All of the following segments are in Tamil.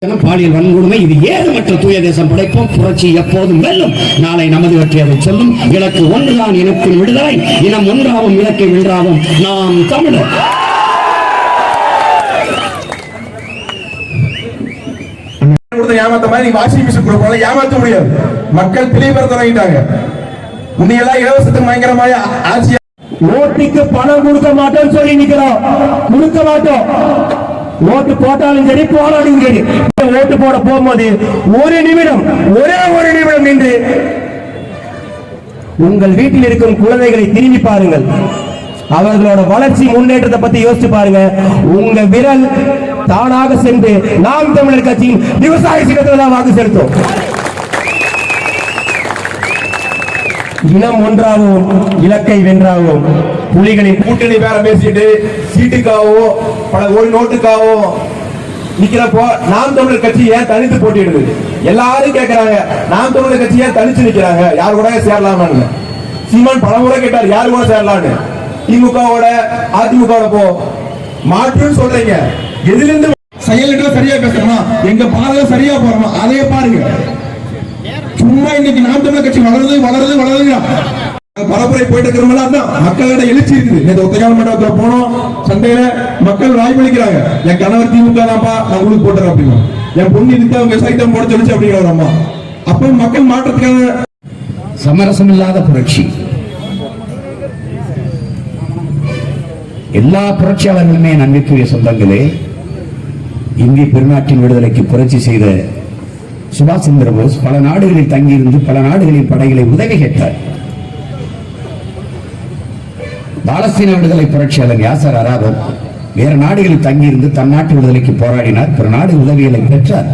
பாலியல் வன்கொடுமை இது ஏதுமற்ற தூய தேசம் படைப்போம்? புரட்சி எப்போதும் வெல்லும். நாளை நமது வெற்றி அதை சொல்லும். இலக்கு ஒன்றுதான் இனத்தின் விடுதலை. இனம் ஒன்றாவும் இலக்கை வென்றாவும் நாம் தமிழர். ஏமாத்த மாதிரி வாஷிங் மிஷின் கொடுப்பாங்க ஏமாத்த முடியாது. மக்கள் பிழைப்பட தொடங்கிட்டாங்க. முன்னையெல்லாம் இலவசத்துக்கு பயங்கரമായ ஆட்சி ஓட்டுக்கு பணம் கொடுக்க மாட்டோம்னு சொல்லி நிக்கிறோம். கொடுக்க மாட்டோம். ஓட்டு போட்டாலும் சரி போனாலும் சரி. ஓட்டு போட போகும்போது ஒரு நிமிடம் ஒரே ஒரு நிமிடம் நின்று உங்கள் வீட்டில் இருக்கும் குழந்தைகளை திரும்பி பாருங்கள். அவர்களோட வளர்ச்சி முன்னேற்றத்தை பத்தி யோசிச்சு பாருங்க. உங்க விரல் தானாக சென்று நாம் தமிழர் கட்சியின் விவசாய சின்னத்தில் தான் வாக்கு செலுத்தும். இனம் ஒன்றாகவும் இலக்கை வென்றாகவும் புலிகளின் கூட்டணி பேர பேசிட்டு சீட்டுக்காவோ பல கோடி நோட்டுக்காவோ நிக்கிறப்போ நாம் தமிழர் கட்சி ஏன் தனித்து போட்டிடுது எல்லாரும் கேக்குறாங்க நாம் தமிழர் கட்சி ஏன் தனிச்சு நிக்கிறாங்க? யார் கூட சேரலாமான்னு. சீமான் பல முறை கேட்டார் யாரு கூட சேரலான்னு. திமுகவோட அதிமுகவோட போ. மாற்றுன்னு சொல்றீங்க. எதுல இருந்து செயல்கிட்ட சரியா பேசுறோமா எங்க பாதை சரியா போறோமா? அதையே பாருங்க. சும்மா இன்னைக்கு நாம் தமிழர் கட்சி வளருது வளருது வளருதுங்க பரப்புரை போயிட்டு இருக்கிறவங்களா தான் மக்களிட எழுச்சி இருக்குது. நேற்று ஒத்தகால மண்டபத்துல போனோம். சண்டையில மக்கள் வாய்ப்பளிக்கிறாங்க என் கணவர் திமுக தான்ப்பா நான் உங்களுக்கு போட்டுறேன் அப்படின்னா. என் பொண்ணு இதுதான் அவங்க சைட்டம் போட சொல்லிச்சு அப்படிங்கிற அம்மா. அப்ப மக்கள் மாற்றத்துக்கான சமரசமில்லாத புரட்சி. எல்லா புரட்சியாளர்களுமே நம்பிக்கைய சொந்தங்களே இந்திய பெருநாட்டின் விடுதலைக்கு புரட்சி செய்த சுபாஷ் சந்திர போஸ் பல நாடுகளில் தங்கியிருந்து பல நாடுகளின் படைகளை உதவி கேட்டார். பாலஸ்தீன விடுதலை புரட்சியாளர் யாசர் அராபத் வேறு நாடுகளில் தங்கியிருந்து தன் நாட்டு விடுதலைக்கு போராடினார். பிற நாடு உதவிகளை பெற்றார்.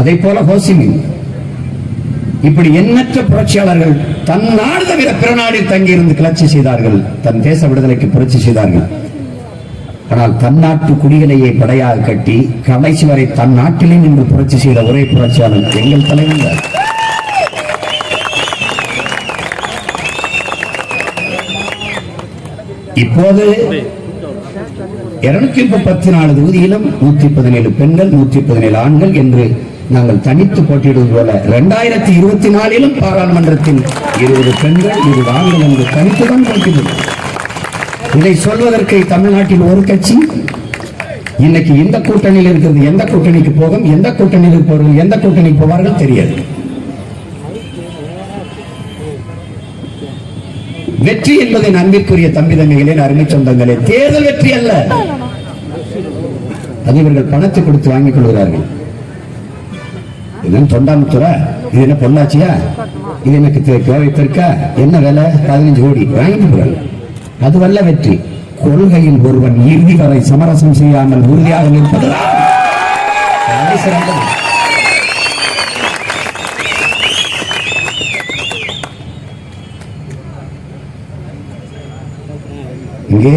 அதை போல ஹோசிமின் இப்படி எண்ணற்ற புரட்சியாளர்கள் தன் நாடு தவிர பிற நாடில் தங்கியிருந்து கிளர்ச்சி செய்தார்கள். தன் தேச விடுதலைக்கு புரட்சி செய்தார்கள். ஆனால் தன் நாட்டு குடிகளையே படையாக கட்டி கடைசி வரை தன் நாட்டிலே நின்று புரட்சி செய்த ஒரே புரட்சியாளர் எங்கள் தலைவர். இப்போது இருநூத்தி முப்பத்தி நாலு தொகுதியிலும் நூத்தி பதினேழு பெண்கள் நூத்தி பதினேழு ஆண்கள் என்று நாங்கள் தனித்து போட்டியிடுவது போல இரண்டாயிரத்தி இருபத்தி நாலிலும் பாராளுமன்றத்தில் இருபது பெண்கள் இருபது ஆண்கள் என்று தனித்துதான் போட்டியிடுவோம் இதை சொல்வதற்கு தமிழ்நாட்டில் ஒரு கட்சி இன்னைக்கு இந்த கூட்டணியில் இருக்கிறது எந்த கூட்டணிக்கு போகும் எந்த கூட்டணியில் போறது எந்த கூட்டணிக்கு போவார்கள் தெரியாது. வெற்றி என்பதை நம்பிக்குரிய தம்பி தங்கைகளே அருமை சொந்தங்களே தேர்தல் வெற்றி அல்ல. அது இவர்கள் பணத்தை கொடுத்து வாங்கிக் கொள்கிறார்கள். இது தொண்டாமுத்துறா இது என்ன பொள்ளாச்சியா? இது எனக்கு தெ- கோவை தெற்கா என்ன விலை? பதினஞ்சு கோடி. வாங்கிட்டு போறாங்க அதுவல்ல வெற்றி. கொள்கையில் ஒருவன் இறுதி வரை சமரசம் செய்யாமல் உறுதியாக நிற்பது. இங்கே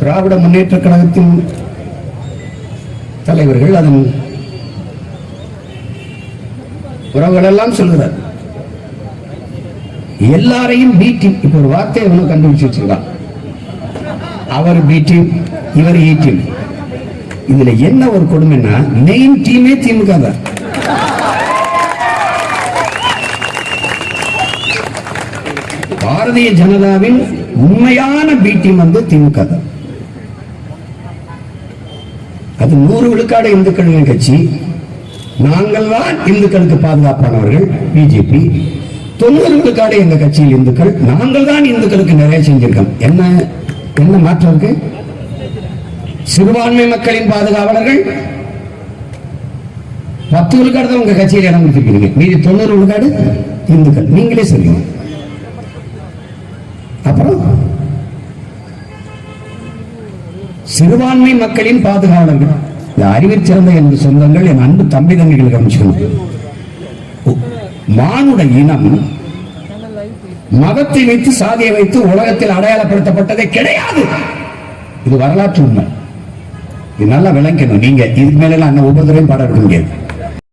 திராவிட முன்னேற்ற கழகத்தின் தலைவர்கள் அதன் உறவுகள் எல்லாம் சொல்கிறார். எல்லாரையும் பி டீம் இப்ப ஒரு வார்த்தை ஒண்ணு கண்டுபிடிச்சு வச்சிருக்கான் அவர் பி டீம் இவர் ஏ டீம் இதுல என்ன ஒரு கொடுமைன்னா மெயின் டீமே திமுக தான். பாரதிய ஜனதாவின் உண்மையான பி டீம் வந்து திமுக தான். அது நூறு விழுக்காடு இந்துக்களின் கட்சி. நாங்கள் தான் இந்துக்களுக்கு பாதுகாப்பானவர்கள். பிஜேபி. தொண்ணூறு விழுக்காடு எங்க கட்சியில் இந்துக்கள் நாங்கள் தான் இந்துக்களுக்கு நிறைய செஞ்சிருக்கோம். என்ன என்ன மாற்றம் இருக்கு? சிறுபான்மை மக்களின் பாதுகாவலர்கள் பத்து விழுக்காடு தான் உங்க கட்சியில் இடம் கொடுத்துருக்கீங்க. மீதி தொண்ணூறு விழுக்காடு இந்துக்கள். நீங்களே சொல்லுங்க. அப்புறம் சிறுபான்மை மக்களின் பாதுகாவலர்கள். இந்த சிறந்த என் சொந்தங்கள் என் அன்பு தம்பி தங்கைகள் கவனிச்சுக்கணும். மானுட இனம் மதத்தை வைத்து சாதியை வைத்து உலகத்தில் அடையாளப்படுத்தப்பட்டதே கிடையாது. இது வரலாற்று உண்மை. இது நல்லா விளங்கணும். நீங்க இதுக்கு மேல எல்லாம் ஒவ்வொருத்தரையும் பாட எடுக்க முடியாது